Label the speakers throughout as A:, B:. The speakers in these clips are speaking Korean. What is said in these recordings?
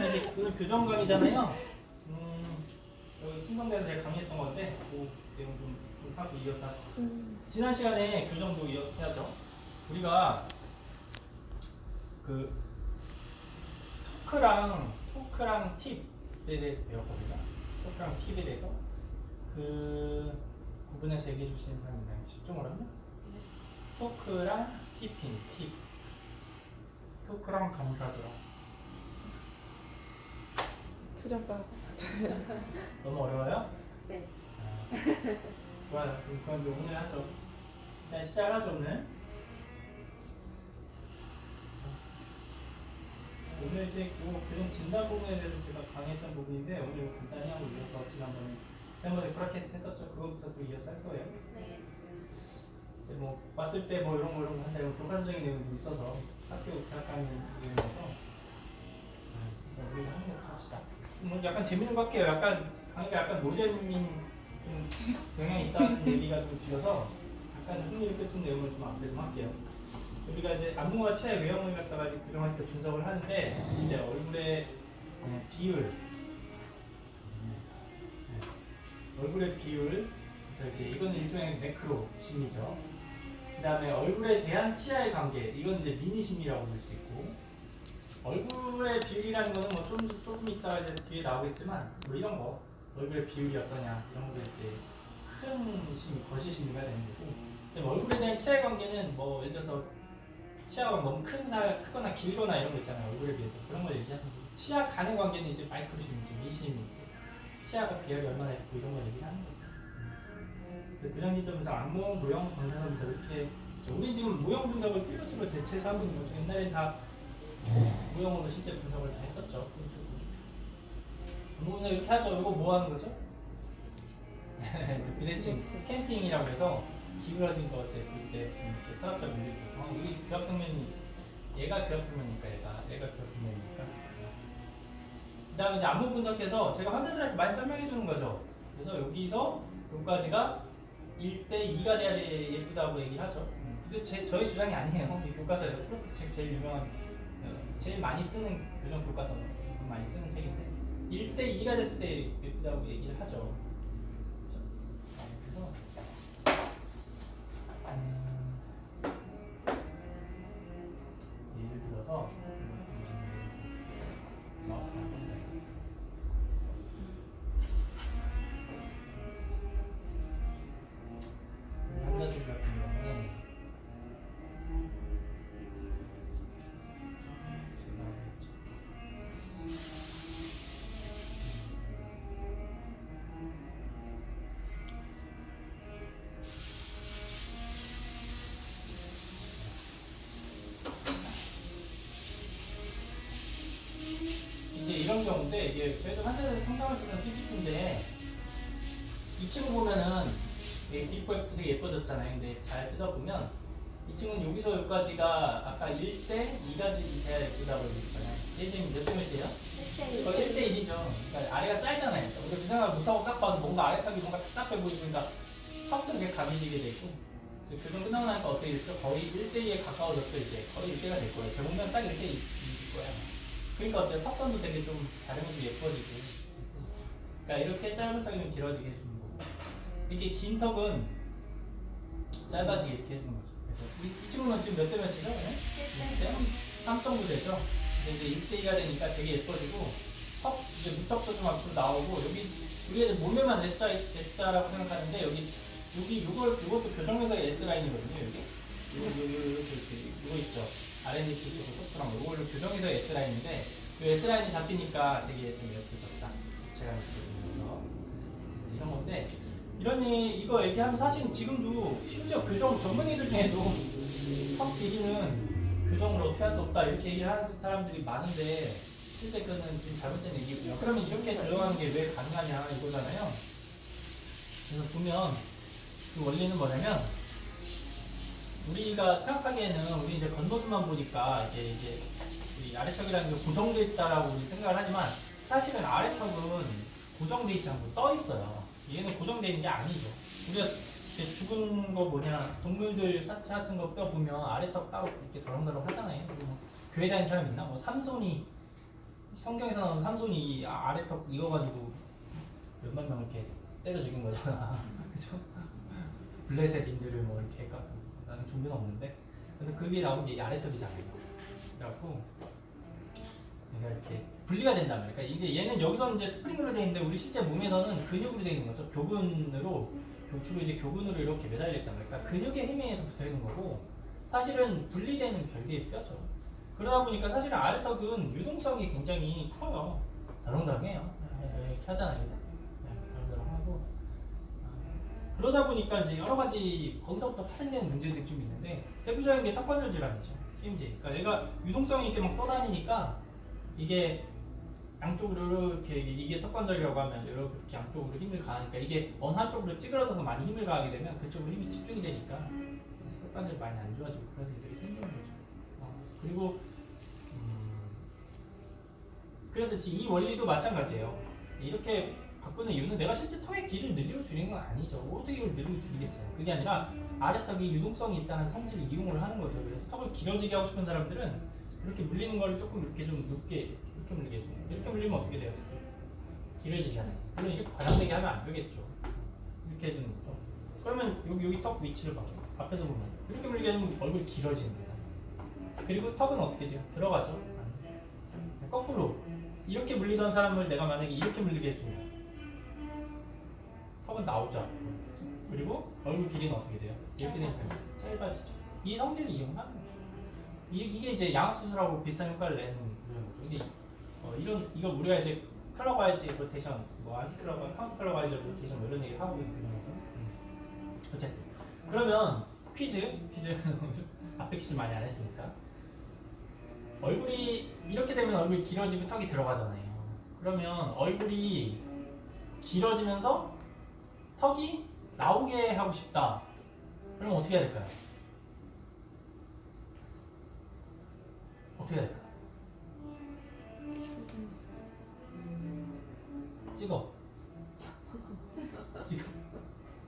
A: 이제 그 교정 강의잖아요. 음, 여기 신성대에서 제가 강의했던 건데 그 내용 좀, 좀 하고 이어서 하죠. 지난 시간에 교정도 이어 해야죠. 우리가 그 토크랑 토크랑 팁에 대해서 배웠거든요. 토크랑 팁에 대해서 그 구분해서 얘기해 있는 사람 있나요? 혹시 좀 어렵나? 토크랑 팁인 팁. 토크랑 감사드라.
B: 교정과
A: 너무 어려워요?
C: 네.
A: 아, 좋아요. 그럼 그건 이제 오늘 하죠. 일단 시작하죠 오늘. 오늘 이제 그 교정 진단 부분에 대해서 제가 강의했던 부분인데 오늘 이거 간단히 하고 이어서 지난번에 지난번에 브라켓 했었죠. 그거부터 또 이어서 할 거예요.
C: 네.
A: 이제 뭐 봤을 때 뭐 이런 거 이런 거 한다 이런 교과서적인 내용도 있어서 학교 대학가는 내용이어서 음, 우리 하는 거 합시다. 뭐 약간 재밌는 것 같아요. 약간 강의가 약간 노잼인 좀 영향이 있다는 얘기가 좀 들어서 약간 흥미롭게 쓴 내용을 좀 앞에 좀 할게요. 우리가 이제 안무와 체의 외형을 갖다가 이제 교정할 때 분석을 하는데 이제 얼굴의 네, 비율, 네, 얼굴의 비율, 그래서 이제 이건 일종의 매크로 심리죠. 그 다음에 얼굴에 대한 치아의 관계, 이건 이제 미니 심리라고 볼 수 있고 얼굴의 비율이라는 거는 뭐 좀 조금 이따가 이제 뒤에 나오겠지만 뭐 이런 거 얼굴의 비율이 어떠냐 이런 거 이제 큰 심리, 거시 심리가 되는 거고 근데 뭐 얼굴에 대한 치아의 관계는 뭐 예를 들어서 치아가 너무 큰나 크거나 길거나 이런 거 있잖아요 얼굴에 비해서 그런 걸 얘기하는 거고 치아 간의 관계는 이제 마이크로 심리죠 미심이 치아가 비율이 얼마나 있고 이런 걸 얘기하는 거죠. 그 교장님들면서 안무, 모형, 방사선에서 이렇게 우리 지금 모형 분석을 필요수로 대체해서 하고 있는 거죠. 옛날엔 다 모형으로 실제 분석을 다 했었죠. 안무 분석 이렇게 하죠. 이거 뭐 하는 거죠? 비대칭 캠핑이라고 해서 기울어진 거 이제 그때 이렇게 서랍장 밀리고 어, 여기 교합평면이 얘가 교합평면이니까 얘가 얘가 교합평면이니까 그 다음에 이제 안무 분석해서 제가 환자들한테 많이 설명해 주는 거죠. 그래서 여기서 여기까지가 1대 2가 돼야 돼 예쁘다고 얘기를 하죠. 음, 근데 제, 저희 주장이 아니에요. 이. 프로필 책 제일 유명한, 어, 제일 많이 쓰는 교정 교과서 많이 쓰는 책인데 1대 2가 됐을 때 예쁘다고 얘기를 하죠. 이런 경우인데 이게 그래도 환자들 상담을 주는 삐삐인데 이 친구 보면은 애프터 되게 예뻐졌잖아요. 근데 잘 뜯어보면 이 친구는 여기서 여기까지가 아까 1대 2까지 돼야 예쁘다고 그랬잖아요. 얘 지금 몇대 몇이에요? 거 1대 1이죠. 그러니까 아래가 짧잖아요. 우리가 그 생각을 못하고 딱 봐도 뭔가 아래 턱이 뭔가 답답해 보이니까 턱도 이렇게 가미지게 되고 그 교정 끝나고 나니까 어떻게 됐죠? 거의 1대 2에 가까워졌죠. 이제 거의 1대가 될 거예요. 제 보면 딱 이렇게 일 거예요. 그러니까 어때요? 턱선도 되게 좀 다르면서 예뻐지고 그러니까 이렇게 짧은 턱이 좀 길어지게 해주는 거고 이렇게 긴 턱은 짧아지게 이렇게 해주는 거죠. 그래서 이, 이 친구는 지금 몇 대 몇이죠? 네? 3 정도 되죠? 근데 이제 1대2가 되니까 되게 예뻐지고 턱, 이제 무턱도 좀 앞으로 나오고 여기 우리가 몸에만 S자, S자라고 생각하는데 여기 여기 이걸 이것도 교정에서의 S 라인이거든요. 여기 요거 요거 이렇게 이거 있죠. R&D 쪽으로 소프랑 이걸로 교정에서 S 라인인데 그 S 라인이 잡히니까 되게 좀 예뻐졌다. 제가 느끼면서 이런 건데 이런 이 이거 얘기하면 사실 지금도 심지어 교정 전문의들 중에도 턱 길이는 교정을 어떻게 할 수 없다 이렇게 얘기를 하는 사람들이 많은데 실제 그는 좀 잘못된 얘기고요. 그러면 이렇게 들어가는 게 왜 가능하냐 이거잖아요. 그래서 보면 그 원리는 뭐냐면 우리가 생각하기에는 우리 이제 겉모습만 보니까 이게 이제 이 아래턱이라는 게 고정돼 있다라고 우리 생각을 하지만 사실은 아래턱은 고정돼 있지 않고 떠 있어요. 얘는 고정돼 있는 게 아니죠. 우리가 죽은 거 뭐냐 동물들 사체 같은 거 뼈 보면 아래턱 따로 이렇게 덜렁덜렁 하잖아요. 뭐 교회 다니는 사람 있나? 뭐 삼손이 성경에서 나오는 삼손이 이 아- 아래 턱 이거 가지고 몇만 명 이렇게 때려 죽인 거잖아. 그죠? 블레셋인들을 뭐 이렇게 까 나는 종교는 없는데 근데 그 위에 나온 게이 아래 턱이잖아요. 그래갖고 얘가 이렇게 분리가 된단 말이야. 그러니까 이게 얘는 여기서 이제 스프링으로 돼 있는데 우리 실제 몸에서는 근육으로 돼 있는 거죠. 교근으로 교- 주로 이제 교근으로 이렇게 매달려 있단 말이야. 그러니까 근육의 힘에 의해서 붙어 있는 거고 사실은 분리되는 별개의 뼈죠. 그러다 보니까 사실은 아래턱은 유동성이 굉장히 커요. 다롱다롱해요. 네, 이렇게 하잖아요. 그러다 보니까 이제 여러 가지 거기서부터 파생되는 문제들이 좀 있는데 대표적인 게 턱관절 질환이죠. TMJ. 그러니까 얘가 유동성이 이렇게 막 떠다니니까 이게 양쪽으로 이렇게 이게 턱관절이라고 하면 이렇게 양쪽으로 힘을 가하니까 이게 어느 한쪽으로 찌그러져서 많이 힘을 가하게 되면 그쪽으로 힘이 집중이 되니까 턱관절이 많이 안 좋아지고 그런 일들이 생기는 거죠. 어, 그리고 음, 그래서 이 원리도 마찬가지예요. 이렇게 바꾸는 이유는 내가 실제 턱의 길이를 늘리고 줄이는 건 아니죠. 어떻게 이걸 늘리고 줄이겠어요? 그게 아니라 아래턱이 유동성이 있다는 성질을 이용을 하는 거죠. 그래서 턱을 길어지게 하고 싶은 사람들은 이렇게 물리는 걸 조금 이렇게 좀 높게 이렇게 물리게 해줘요. 이렇게 물리면 어떻게 돼요? 길어지잖아요. 물론 이렇게 과장되게 하면 안 되겠죠. 이렇게 해주는 거죠. 그러면 여기 여기 턱 위치를 봐. 앞에서 보면 이렇게 물리게 해주면 얼굴이 거예요. 그리고 턱은 어떻게 돼요? 들어가죠. 거꾸로 이렇게 물리던 사람을 내가 만약에 이렇게 물리게 해주면 턱은 나오죠. 그리고 얼굴 길이는 어떻게 돼요? 이렇게 되니까 짧아지죠. 이 성질을 이용하는 거죠. 이, 이게 이제 양악 수술하고 비슷한 효과를 내는 그런 거죠. 근데 어, 이런 이거 우리가 이제 클러바이즈 로테이션, 뭐 안티클러바, 카운트 클러바이즈 로테이션 뭐 이런 얘기 하고 있는 거죠. 음. 어쨌든 그러면 퀴즈 퀴즈 앞에 퀴즈 많이 안 했으니까 얼굴이 이렇게 되면 얼굴이 길어지고 턱이 들어가잖아요. 그러면 얼굴이 길어지면서 턱이 나오게 하고 싶다. 그럼 어떻게 해야 될까요? 어떻게 해야 될까? 찍어. 찍어.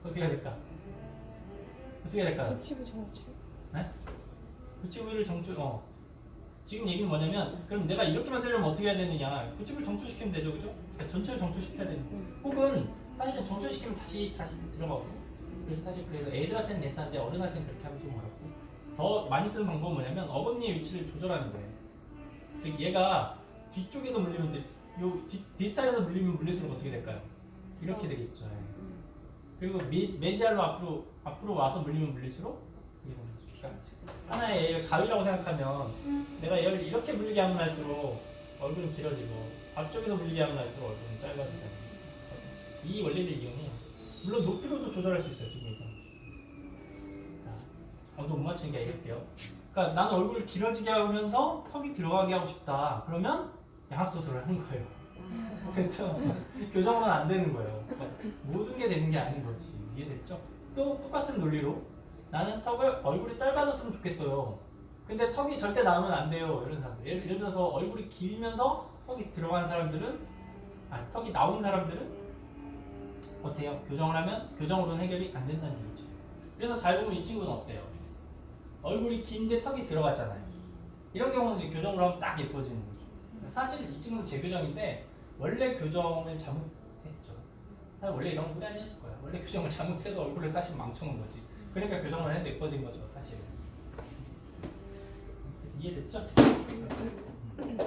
A: 어떻게 해야 될까? 어떻게 해야 될까요?
B: 붙이고 정치.
A: 부치부를 정출 어 지금 얘기는 뭐냐면 그럼 내가 이렇게 만들려면 어떻게 해야 되느냐 부치부를 정출시키면 되죠 그죠? 그러니까 전체를 정출시켜야 되는 거 혹은 사실은 정출시키면 다시 다시 들어가고 그래서 사실 그래서 애들한테는 괜찮은데 어른한테는 그렇게 하면 좀 어렵고 더 많이 쓰는 방법은 뭐냐면 어금니의 위치를 조절하는 거예요 즉 얘가 뒤쪽에서 물리면 돼, 요 뒤, 뒷살에서 물리면 물릴수록 어떻게 될까요? 이렇게 되겠죠 예. 그리고 미, 메지알로 앞으로 앞으로 와서 물리면 물릴수록 되는 거죠. 그러니까 하나의 얘를 가위라고 생각하면 내가 얘를 이렇게 물리게 하면 할수록 얼굴은 길어지고 앞쪽에서 물리게 하면 할수록 얼굴은 짧아지잖아요. 이 원리를 이용해요. 물론 높이로도 조절할 수 있어요. 지금 이거. 자, 아무도 못 맞추는 게 아니겠대요. 그러니까 나는 얼굴을 길어지게 하면서 턱이 들어가게 하고 싶다. 그러면 양악수술을 하는 거예요. 됐죠? 교정은 안 되는 거예요. 그러니까 모든 게 되는 게 아닌 거지. 이해됐죠? 또 똑같은 논리로 나는 턱을 얼굴이 짧아졌으면 좋겠어요. 근데 턱이 절대 나오면 안 돼요. 이런 사람들. 예를, 예를 들어서 얼굴이 길면서 턱이 들어간 사람들은 아니 턱이 나온 사람들은 어때요? 교정을 하면 교정으로는 해결이 안 된다는 얘기죠. 그래서 잘 보면 이 친구는 어때요? 얼굴이 긴데 턱이 들어갔잖아요. 이런 경우는 이제 교정으로 하면 딱 예뻐지는 거죠. 사실 이 친구는 재교정인데 원래 교정을 잘못했죠. 원래 이런 꼴이 아니었을 거야. 원래 교정을 잘못해서 얼굴을 사실 망쳐놓은 거지. 그러니까 교정을 했는데 예뻐진 거죠, 사실. 이해됐죠? 음.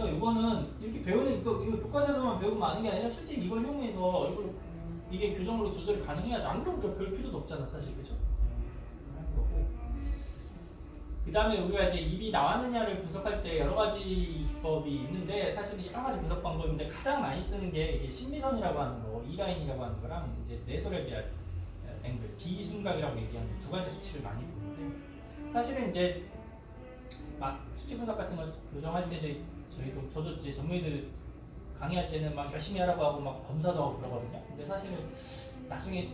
A: 그래서 이거는 이렇게 배우는 거 이거 교과서에서만 배우면 아는 게 아니라 실제 이걸 이용해서 얼굴 이게 교정으로 조절이 가능해야지. 안 그러면 우리가 배울 필요도 없잖아 사실. 그죠? 거고 그 다음에 우리가 이제 입이 나왔느냐를 분석할 때 여러 가지 기법이 있는데 사실은 여러 가지 분석 방법인데 가장 많이 쓰는 게 이게 심리선이라고 하는 거, E라인이라고 하는 거랑 이제 내소레비아 앵글, 비순각이라고 얘기하는 두 가지 수치를 많이 보는데 사실은 이제 막 수치 분석 같은 걸 교정할 때 이제 저희도 저도 이제 전문의들 강의할 때는 막 열심히 하라고 하고 막 검사도 하고 그러거든요. 근데 사실은 나중에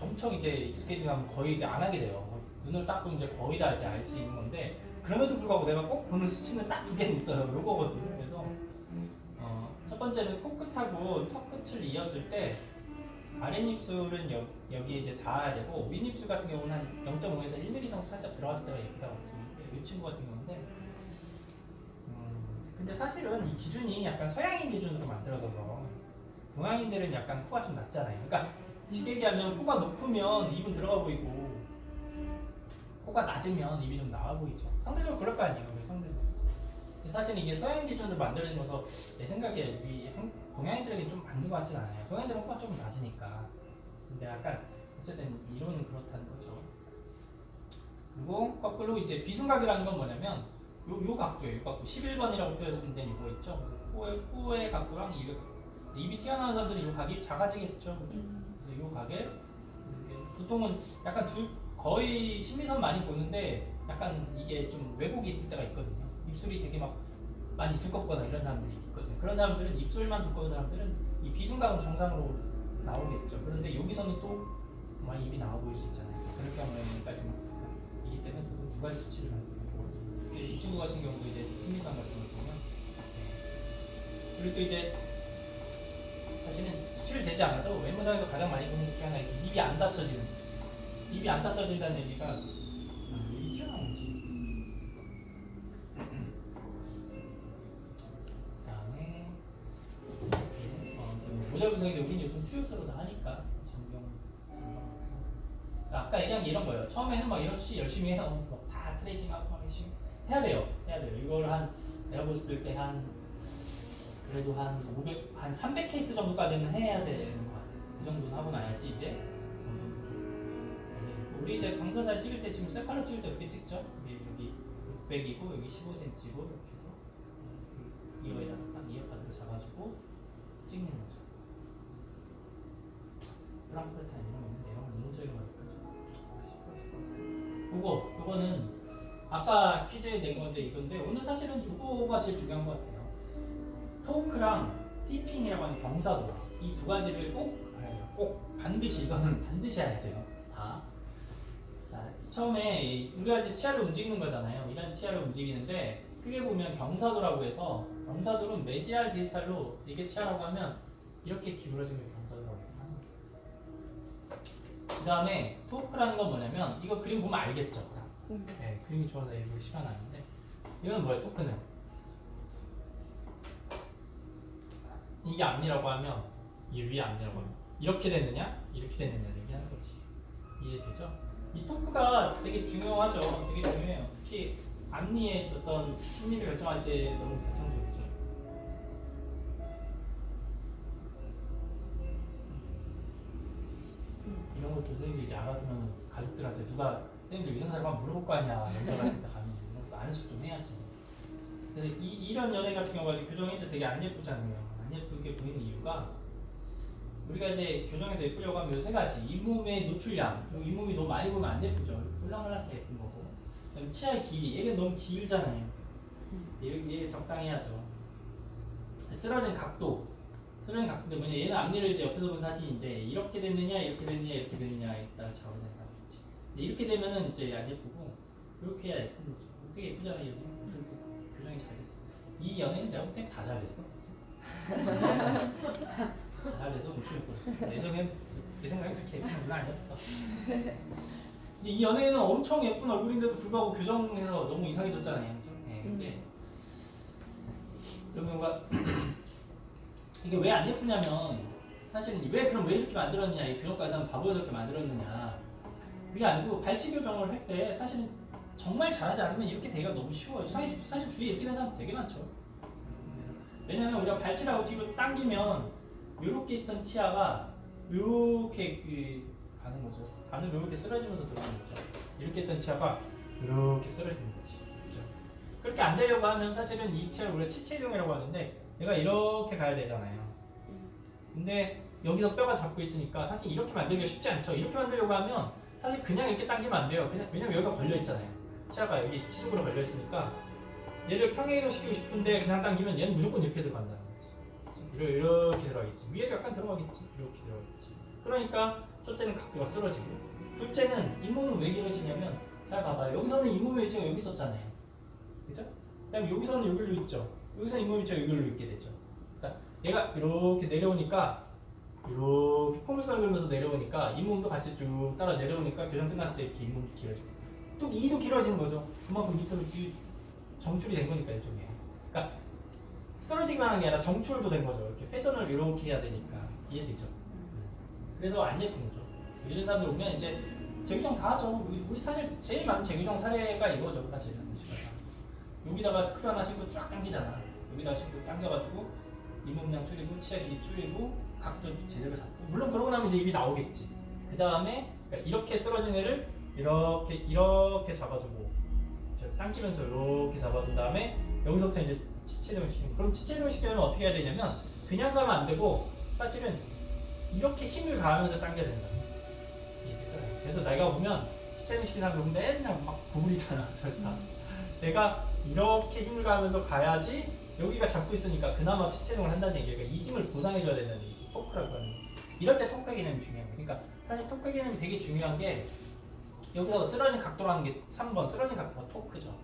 A: 엄청 이제 익숙해지면 거의 이제 안 하게 돼요. 눈을 딱 보면 이제 거의 다 이제 알 수 있는 건데 그럼에도 불구하고 내가 꼭 보는 수치는 딱 두 개는 있어요. 요거거든요. 그래서 어, 첫 번째는 코끝하고 턱 끝을 이었을 때 아랫입술은 여, 여기 이제 닿아야 되고 윗입술 같은 경우는 한 0.5에서 1mm 정도 살짝 들어갔을 때가 예쁘다고 이 친구 같은 음, 근데 사실은 이 기준이 약간 서양인 기준으로 만들어져서 동양인들은 약간 코가 좀 낮잖아요. 그러니까 쉽게 얘기하면 코가 높으면 입은 들어가 보이고 코가 낮으면 입이 좀 나와 보이죠. 상대적으로 그럴 거 아니에요. 상대적으로. 사실 이게 서양 기준으로 만들어져서 내 생각에 우리 한- 동양인들에게 좀 맞는 것 같진 않아요. 동양인들은 코가 좀 낮으니까. 근데 약간 어쨌든 이론은 그렇다는 거죠. 그리고 거꾸로 이제 비순각이라는 건 뭐냐면 요, 요 각도예요. 요 각도 11번이라고 표현된 이거 있죠. 코의, 코의 각도랑 입의 각도. 입이 튀어나온 사람들은 이 각이 작아지겠죠. 그죠? 그래서 이 각에 이렇게 보통은 약간 두, 거의 심리선 많이 보는데 약간 이게 좀 왜곡이 있을 때가 있거든요. 입술이 되게 막 많이 두껍거나 이런 사람들이 있거든요. 그런 사람들은 입술만 두꺼운 사람들은 이 비순각은 정상으로 나오겠죠. 그런데 여기서는 또 많이 입이 나와 보일 수 있잖아요. 그렇게 하면까지 이기 때문에 두 가지 수치를 있고 이 친구 같은 경우도 이제 심리선 같은 걸 보면 네. 그리고 또 이제 사실은 수치를 재지 않아도 외모상에서 가장 많이 보는 것 중에 하나 이렇게 입이 안 닫혀지는 입이 안 닫혀진다는 얘기가 아, 입이 튀어나오지 뭐 모자 분석인데 우리는 요즘 트리오스로 다 하니까 전경 전경. 아까 얘기한 게 이런 거예요 처음에는 막 이런 수치 열심히 해요 뭐다 트레이싱하고 막 열심히 해야 돼요 해야 돼요 이걸 한 내가 봤을 때 한 그래도 한 500, 한 300 케이스 정도까지는 해야 되는 것 같아요. 그 정도는 하고 나야지 이제 우리 이제 방사살 찍을 때 지금 셀카로 찍을 때 이렇게 찍죠? 여기, 여기 600이고 여기 15cm고 이렇게 해서 네, 이어에다가 딱 이어받으로 잡아주고 찍는 거죠. 프랑크푸르트 이런 거 있는데 이런 거 능동적인 거니까 그거 요거는 아까 퀴즈에 낸 건데 이건데 오늘 사실은 이거가 제일 중요한 것 같아요. 토크랑 티핑이라고 하는 경사도 이 두 가지를 꼭 알아야 돼요. 꼭 반드시 이거는 반드시 해야 돼요. 다. 자 처음에 이- 우리가 이제 치아를 움직이는 거잖아요. 이런 치아를 움직이는데 크게 보면 경사도라고 해서 경사도는 메지알 디스탈로 이게 치아라고 하면 이렇게 기울어진 게 경사도라고 하는 거예요. 그 다음에 토크라는 건 뭐냐면 이거 그림 보면 알겠죠. 네, 그림이 좋아서 일부러 나는데. 이건 뭐예요? 토크는 이게 앞니라고 하면 이 위에 앞니라고 하면 이렇게 됐느냐? 이렇게 됐느냐? 얘기하는 거지. 이해되죠? 이 토크가 되게 중요하죠. 되게 중요해요. 특히 앞니의 어떤 심리를 결정할 때 너무 결정적이죠. 이런 것도 선생님이 이제 알아두면 가족들한테 누가 선생님들 위생사를 막 물어볼 거 아니야. 연결 같은 데 가면 이런 거 아는 척좀 해야지. 근데 이, 이런 연애 같은 경우가 교정인데 되게 안 예쁘잖아요. 안 예쁘게 보이는 이유가 우리가 이제 교정에서 예쁘려고 하면 세 가지. 잇몸의 노출량 잇몸이 너무 많이 보면 안 예쁘죠. 홀랑홀랑하게 예쁜 거고. 그다음에 치아의 길이. 얘는 너무 길잖아요. 얘, 얘 적당히 해야죠. 쓰러진 각도. 쓰러진 각도인데 뭐냐. 얘는 앞니를 이제 옆에서 본 사진인데 이렇게 됐느냐 이렇게 됐느냐 이렇게 됐느냐에 따라 근데 이렇게 되면은 이제 안 예쁘고 이렇게 해야 예쁜 거죠 되게 예쁘잖아요. 얘는 그래서 이렇게 교정이 잘 됐어. 이 연애는 내가 볼땐다 잘됐어. 다 잘돼서 엄청 예뻤어. 예전엔 내 생각엔 그렇게 예쁜 얼굴 아니었어. 근데 이 연예인은 엄청 예쁜 얼굴인데도 불구하고 교정해서 너무 이상해졌잖아요? 네, 근데 그런 경우가 이게 왜 안 예쁘냐면 사실은 왜 그럼 왜 이렇게 만들었느냐 이 교정까지 하면 바보스럽게 만들었느냐 그게 아니고 발치 교정을 할 때 사실은 정말 잘하지 않으면 이렇게 되기가 너무 쉬워요. 사실, 사실 주위에 이렇게 된 사람 되게 많죠. 왜냐면 우리가 발치라고 뒤로 당기면 이렇게 있던 치아가 이렇게 그 가는 거죠. 안으로 이렇게 쓰러지면서 들어가는 거죠. 이렇게 있던 치아가 이렇게 쓰러지는 거지 그죠? 그렇게 안 되려고 하면 사실은 이 치아를 우리가 치체종이라고 하는데 얘가 이렇게 가야 되잖아요. 근데 여기서 뼈가 잡고 있으니까 사실 이렇게 만들기가 쉽지 않죠. 이렇게 만들려고 하면 사실 그냥 이렇게 당기면 안 돼요. 그냥, 왜냐면 여기가 걸려 있잖아요. 치아가 여기 치석으로 걸려 있으니까 얘를 평행이동 시키고 싶은데 그냥 당기면 얘는 무조건 이렇게 들어간다는 거지. 이렇게, 이렇게 들어가겠지. 위에도 약간 들어가겠지. 이렇게 들어가겠지. 그러니까 첫째는 각도가 쓰러지고 둘째는 잇몸은 왜 길어지냐면 잘 봐봐요 여기서는 잇몸의 위치가 여기 있었잖아요. 그죠? 그다음에 여기서는 여기로 있죠. 여기서 잇몸 위치가 여기로 있게 되죠. 그러니까 얘가 이렇게 내려오니까 이렇게 포물선을 그리면서 내려오니까 잇몸도 같이 쭉 따라 내려오니까 교정 끝났을 때 이렇게 잇몸도 길어지고 또 이도 길어지는 거죠. 그만큼 밑으로 뒤 정출이 된 거니까 이쪽에. 그러니까 쓰러지기만 한 게 아니라 정출도 된 거죠. 이렇게 회전을 이렇게 해야 되니까 이해되죠. 그래서 안 예쁜 거죠. 이런 사람들 오면 이제 재규정 다 하죠. 우리, 사실 제일 많은 재규정 사례가 이거죠. 사실은. 여기다가 스크류 하나 신고 쫙 당기잖아. 여기다가 신고 당겨가지고 잇몸량 줄이고 치아 길이 줄이고 각도 제대로 잡고 물론 그러고 나면 이제 입이 나오겠지. 그 다음에 이렇게 쓰러진 애를 이렇게 이렇게 잡아주고 저 당기면서 이렇게 잡아준 다음에 여기서부터 이제 치체적을 시키는 그럼 치체적을 시키려면 어떻게 해야 되냐면 그냥 가면 안 되고 사실은 이렇게 힘을 가하면서 당겨야 된다. 이해되죠? 그래서 내가 보면 치체적 시키는 사람 맨날 막 구부리잖아 절사. 내가 이렇게 힘을 가하면서 가야지 여기가 잡고 있으니까 그나마 치체적을 한다는 얘기야. 그러니까 이 힘을 보상해줘야 된다는 얘기지. 토크라고 하는 거. 이럴 때 톡백 개념이 거야. 그러니까 사실 톡백 개념이 되게 중요한 게 여기서 쓰러진 각도라는 게 3번 쓰러진 각도가 토크죠.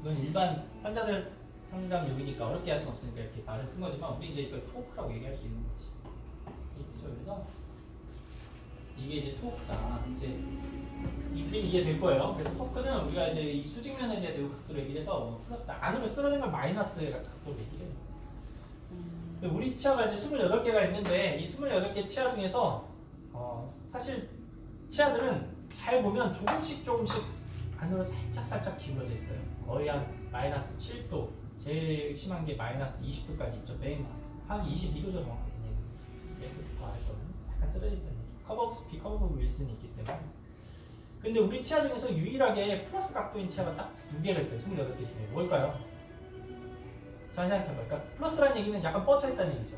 A: 이건 일반 환자들 상담 욕이니까 어렵게 할 수는 없으니까 이렇게 말을 쓴 거지만 우리 이제 이걸 토크라고 얘기할 수 있는 거지. 그렇죠? 그래서 이게 이제 토크다. 이제 이 그림 이해될 거예요. 그래서 토크는 우리가 이제 이 수직면에 대해서 이 각도를 얘기를 해서 뭐 플러스 안으로 쓰러진 걸 마이너스의 각도로 얘기를 해요. 우리 치아가 이제 28개가 있는데 이 28개 치아 중에서 어, 사실 치아들은 잘 보면 조금씩 조금씩 안으로 살짝 살짝 기울어져 있어요. 거의 한 마이너스 7도, 제일 심한 게 마이너스 20도까지 있죠. 맨 한 22도 정도거든요. 얘도 더 알거든요. 약간 쓰러져 있다는 얘기. 커버 오브 스피, 커버 오브 윌슨이 있기 때문에. 근데 우리 치아 중에서 유일하게 플러스 각도인 치아가 딱 두 개가 있어요. 28개 중에. 뭘까요? 잘 생각해봐. 그러니까 플러스라는 얘기는 약간 뻗쳐 있다는 얘기죠.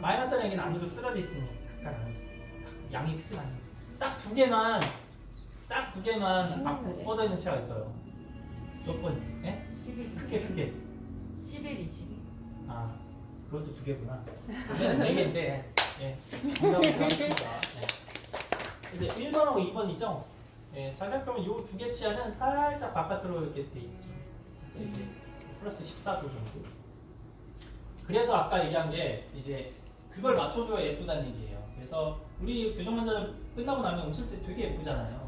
A: 마이너스라는 얘기는 안으로 쓰러져 있는 약간 안으로 쓰- 양이 크진 않아요. 딱두 개만 딱 두 개만
B: 음,
A: 앞으로. 뻗어 있는 치아가 있어요. 몇 번? 예?
B: 11,
A: 크게 크게.
B: 11, 22.
A: 아 그것도 두 개구나. 그게 네 개인데 예. 정답을 하겠습니다. 예. 이제 1번하고 2번 이죠. 예, 잘 살펴보면 이 두 개 치아는 살짝 바깥으로 이렇게 돼 있죠. 이게 플러스 14도 정도. 그래서 아까 얘기한 게 이제 그걸 맞춰줘야 예쁘다는 얘기예요. 그래서 우리 교정 환자들 끝나고 나면 웃을 때 되게 예쁘잖아요.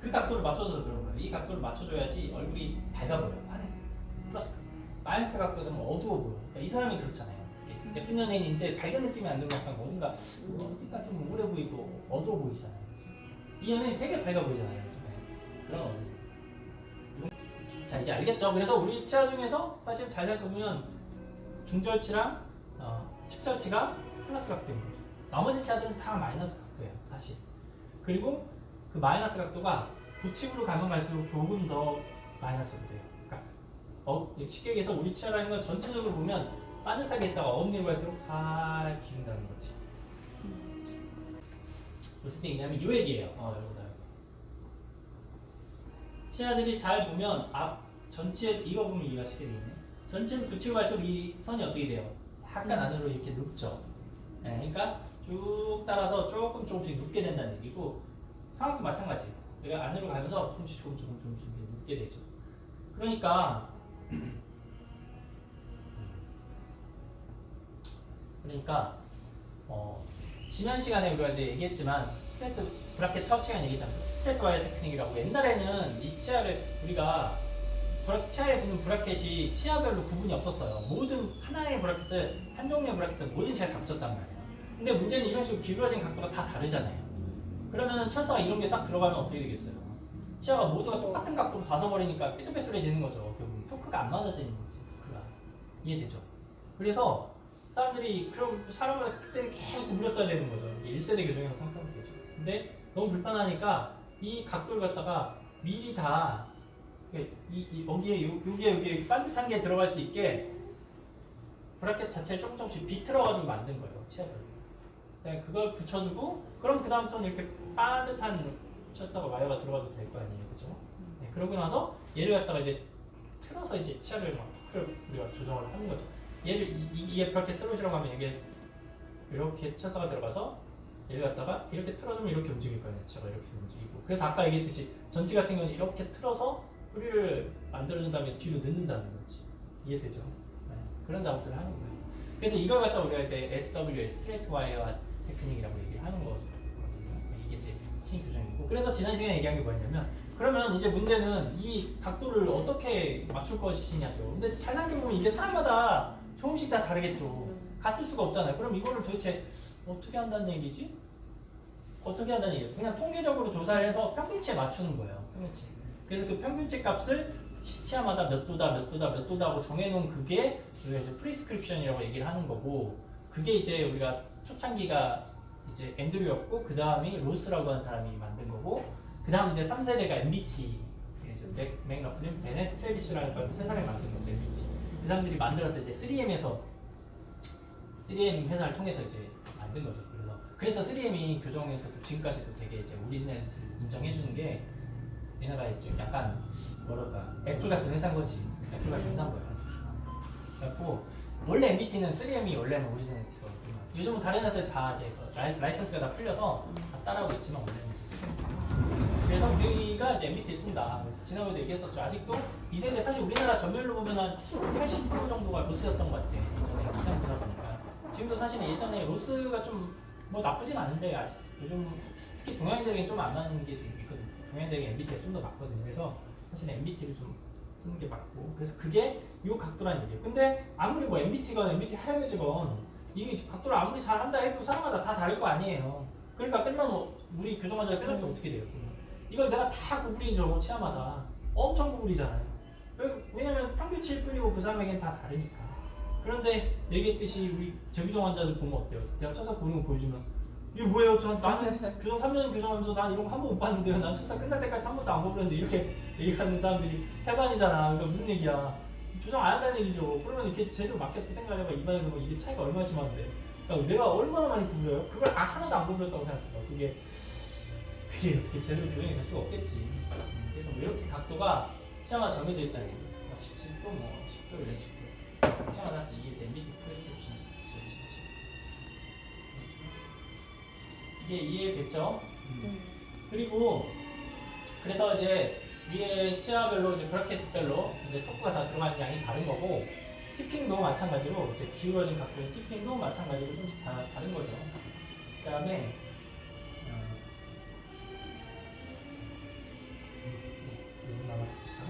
A: 그 각도를 맞춰줘서 그런 거예요. 이 각도를 맞춰줘야지 얼굴이 밝아 보여. 안에 플러스 각도. 마이너스 각도는 어두워 보여. 그러니까 이 사람이 그렇잖아요. 예쁜 연예인인데 밝은 느낌이 안 들고 약간 뭔가 어디가 좀 우울해 보이고 어두워 보이잖아요. 이 연예인 되게 밝아 보이잖아요. 네. 그런 얼굴. 자 이제 알겠죠? 그래서 우리 치아 중에서 사실 잘 살펴보면 중절치랑 어, 측절치가 플러스 각도인 거죠. 나머지 치아들은 다 마이너스 각도예요, 사실. 그리고 그 마이너스 각도가 부침으로 가면 갈수록 조금 더 마이너스가 돼요. 그러니까 어, 쉽게 얘기해서 우리 치아라는 건 전체적으로 보면 빠듯하게 있다가 어음리로 갈수록 살 기운다는 거지. 무슨 얘기냐면 이 얘기예요. 어, 여러분들. 치아들이 잘 보면 앞 전체에서 이거 보면 이해가 쉽게 되겠네. 전체에서 붙이고 갈수록 이 선이 어떻게 돼요? 약간 안으로 이렇게 눕죠. 네, 그러니까 쭉 따라서 조금 조금씩 눕게 된다는 얘기고 상황도 마찬가지. 내가 안으로 가면서 조금씩 조금 조금 조금씩 이렇게 눕게 되죠. 그러니까 그러니까 어, 지난 시간에 우리가 이제 얘기했지만 스트레이트 브라켓 첫 시간 얘기했잖아요. 스트레이트 와이어 테크닉이라고 옛날에는 이 치아를 우리가 브라, 치아에 붙는 브라켓이 치아별로 구분이 없었어요. 모든 하나의 브라켓을 한 종류의 브라켓을 모든 치아에 다 붙였단 말이에요. 근데 문제는 이런 식으로 기울어진 각도가 다 다르잖아요. 그러면 철사가 이런 게 딱 들어가면 어떻게 되겠어요? 치아가 모두가 똑같은 각도로 다 서버리니까 삐뚤빼뚤해지는 거죠. 결국 토크가 안 맞아지는 거지. 토크가 이해되죠? 그래서 사람들이 그럼 사람을 그때는 계속 구부렸어야 되는 거죠. 이게 1세대 교정이라고 생각하면 되죠. 근데 너무 불편하니까 이 각도를 갖다가 미리 다 이, 이, 여기에 요- 여기에 여기에 반듯한 게 들어갈 수 있게 브라켓 자체를 조금 조금씩 비틀어가지고 만든 거예요. 치아를. 네, 그걸 붙여주고 그럼 그 다음부터는 이렇게 반듯한 철사가 와이어가 들어가도 될 거 아니에요, 그죠? 네, 그러고 나서 얘를 갖다가 이제 틀어서 이제 치아를 막 우리가 조정을 하는 거죠. 얘를 이, 이, 이게 브라켓 슬롯이라고 하면 이게 이렇게 철사가 들어가서 얘를 갖다가 이렇게 틀어주면 이렇게 움직일 거예요. 치아가 이렇게 움직이고. 그래서 아까 얘기했듯이 전치 같은 경우는 이렇게 틀어서 뿌리를 만들어준 다음에 뒤로 넣는다는 거지. 이해되죠? 네, 그런 작업들을 하는 거예요. 그래서 이걸 갖다 우리가 이제 SW, 스트레이트 와이어 테크닉이라고 얘기를 하는 거거든요. 이게 이제 신입 교정이고 그래서 지난 시간에 얘기한 게 뭐였냐면 그러면 이제 문제는 이 각도를 어떻게 맞출 것이냐죠. 근데 잘 생각해보면 이게 사람마다 조금씩 다 다르겠죠. 같을 수가 없잖아요. 그럼 이거를 도대체 어떻게 한다는 얘기지? 어떻게 한다는 얘기죠. 그냥 통계적으로 조사를 해서 평균치에 맞추는 거예요. 평균치. 그래서 그 평균치 값을 시- 치아마다 몇 도다, 몇 도다, 몇 도다 하고 정해놓은 그게 우리가 이제 프리스크립션이라고 얘기를 하는 거고 그게 이제 우리가 초창기가 이제 앤드류였고 그 다음이 로스라고 하는 사람이 만든 거고 그 다음 이제 3세대가 MBT 그래서 맥, 맥러플린, 베넷, 트레비스라는 세 사람이 만든 거죠. MBT. 그 사람들이 만들었을 때 3M에서 3M 회사를 통해서 이제 만든 거죠. 그래서 그래서 3M이 교정에서도 지금까지도 되게 이제 오리지널리티를 인정해 주는 게 얘네가 이제 약간 뭐랄까 애플 같은 회사인 거지. 애플 같은 회사인 거예요. 그래갖고 원래 MBT는 3M이 원래는 오리지널리티거든요. 요즘은 다른 회사에 다 이제 그 라이, 라이선스가 다 풀려서 다 따라오고 있지만 원래는 이제 3M. 그래서 우리가 이제 MBT를 쓴다. 그래서 지난번에도 얘기했었죠. 아직도 이 세대 사실 우리나라 전멸로 보면 한 80% 정도가 로스였던 것 같아. 예전에 시장 보다 보니까. 지금도 사실은 예전에 로스가 좀 뭐 나쁘진 않은데 아직 요즘 특히 동양인들에게 좀 안 맞는 게 좀 있거든요. 동양인들에게 MBT가 좀 더 맞거든요. 그래서 사실 MBT를 좀 쓰는 게 맞고 그래서 그게 이 각도라는 얘기예요. 근데 아무리 뭐 MBT건 MBT 하이웨즈건 이게 각도를 아무리 잘한다 해도 사람마다 다 다를 거 아니에요. 그러니까 끝나면 우리 교정환자 끝날 때 어떻게 돼요? 이걸 내가 다 구부리죠 치아마다 엄청 구부리잖아요. 왜- 왜냐면 평균치일 뿐이고 그 사람에겐 다 다르니까. 그런데 얘기했듯이 우리 저교정 환자들 보면 어때요? 내가 첫사 보는 거 보여주면 이게 뭐예요? 저 나는 교정 3년 교정하면서 난 이런 거 한 번 못 봤는데요. 난 첫사 끝날 때까지 한 번도 안 보는데 이렇게 얘기하는 사람들이 태반이잖아. 그러니까 무슨 얘기야? 교정 안 한다는 얘기죠. 그러면 이렇게 제대로 맞겠어 생각해봐. 입안에서 뭐 이게 차이가 얼마나 심한데. 그러니까 내가 얼마나 많이 구부려요? 그걸 아, 하나도 안 구부렸다고 생각해봐. 그게 그게 어떻게 제대로 교정이 될 수가 없겠지. 그래서 뭐 이렇게 각도가 치아가 정해져 있다는 얘기죠. 17도 뭐 10도 이런 식으로. 치아마다 이게 이제 MBT 프레스크 이제 이해됐죠? 그리고 그래서 이제 위에 치아별로 이제 브라켓별로 이제 토크가 다 들어가는 양이 다른 거고 티핑도 마찬가지로 이제 기울어진 각도의 티핑도 마찬가지로 좀씩 다 다른 거죠. 그 다음에 음, 음, 남았습니다.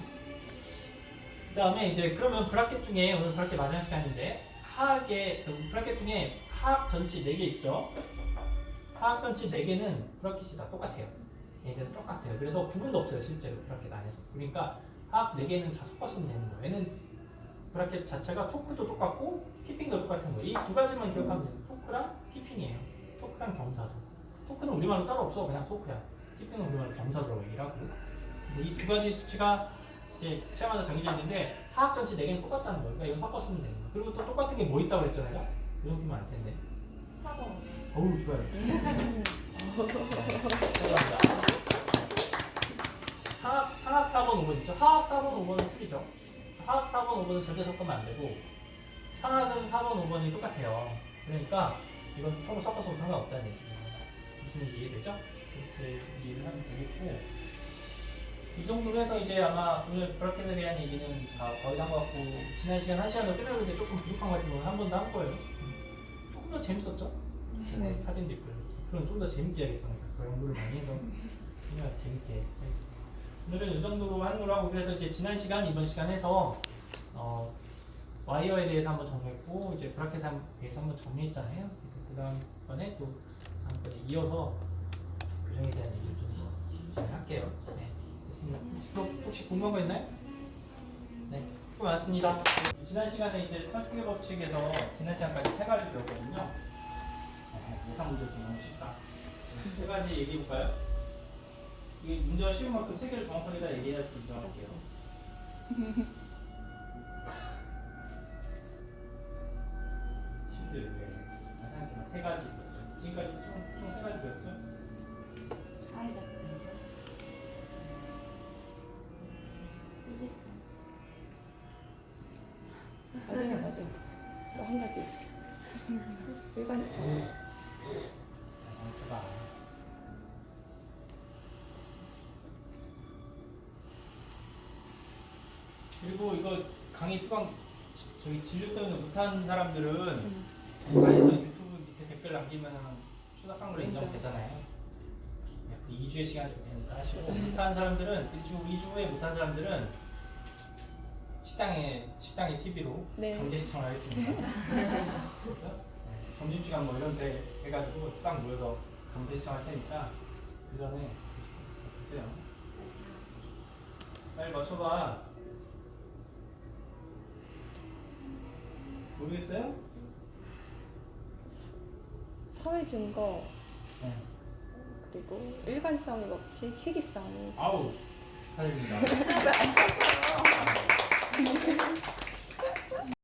A: 그다음에 이제 그러면 브라켓 중에 오늘 브라켓 마지막 시간인데 하악의 그 브라켓 중에 하악 전치 4개 있죠. 하악 전치 4개는 브라켓이 다 똑같아요. 얘들은 똑같아요. 그래서 구분도 없어요, 실제로 브라켓 안에서. 그러니까 합 4개는 다 섞었으면 되는 거예요. 얘는 브라켓 자체가 토크도 똑같고 티핑도 똑같은 거예요. 이 두 가지만 기억하면 돼요. 토크랑 티핑이에요. 토크랑 경사도. 토크는 우리말로 따로 없어. 그냥 토크야. 티핑은 우리말로 경사도라고 얘기를 하고. 이 두 가지 수치가 이제 시험마다 정해져 있는데 하악 전체 4개는 똑같다는 거예요. 그러니까 이거 섞었으면 되는 거예요. 그리고 또 똑같은 게 뭐 있다고 내가? 이 정도면 알 텐데.
B: 4번.
A: 어우, 좋아요. 감사합니다. 사학, 사학 4번 5번 있죠? 하학 4번 5번은 틀리죠? 하학 4번 5번은 절대 섞으면 안 되고 사학은 4번 5번이 똑같아요. 그러니까 이건 서로 섞어서 상관없다는 얘기예요. 무슨 얘기 이해되죠? 그렇게 이해를 하면 되겠고 이 정도로 해서 이제 아마 오늘 브라켓에 대한 얘기는 다 거의 다 한 것 같고 지난 시간 한 시간을 끝내는데 조금 부족한 것 같지만 한번더할 거예요. 음. 조금 더 재밌었죠?
C: 네.
A: 사진도 있고. 그럼 좀 더 재밌게 하겠어. 더 연구를 많이 해서 그냥 재밌게 하겠습니다. 오늘은 이 정도로 하는 걸로 하고 그래서 이제 지난 시간 이번 시간 해서 어, 와이어에 대해서 한번 정리했고 이제 브라켓에 대해서 한번 정리했잖아요. 그래서 그 다음번에 또 다음번에 이어서 교정에 대한 얘기를 좀 진행할게요. 네, 됐습니다. 또 혹시 궁금한 거 있나요? 네, 수고 많았습니다. 지난 시간에 이제 스마트키 법칙에서 지난 시간까지 세 가지 배웠거든요. 네, 예상 문제 좀 너무 쉽다. 세 가지 얘기해 볼까요? 이게 문제가 쉬운 만큼 세 개를 정확하게 다 얘기해야지 인정할게요. 그리고 이거 강의 수강 지- 저기 진료 때문에 못한 사람들은
C: 음.
A: 강의에서 유튜브 밑에 댓글 남기면 수락한 걸로
C: 인정.
A: 인정되잖아요. 2주의 시간 줄 테니까 하시고 못한 사람들은 1주, 2주에 못한 사람들은 식당에 식당에 TV로
C: 네.
A: 강제 시청을 하겠습니다. 그래서 네, 점심시간 뭐 이런 데 해가지고 싹 모여서 강제 시청할 테니까 그 전에 보세요. 빨리 맞춰봐. 모르겠어요?
C: 사회 증거
A: 네.
C: 그리고 일관성의 법칙, 희귀성의
A: 아우 축하드립니다.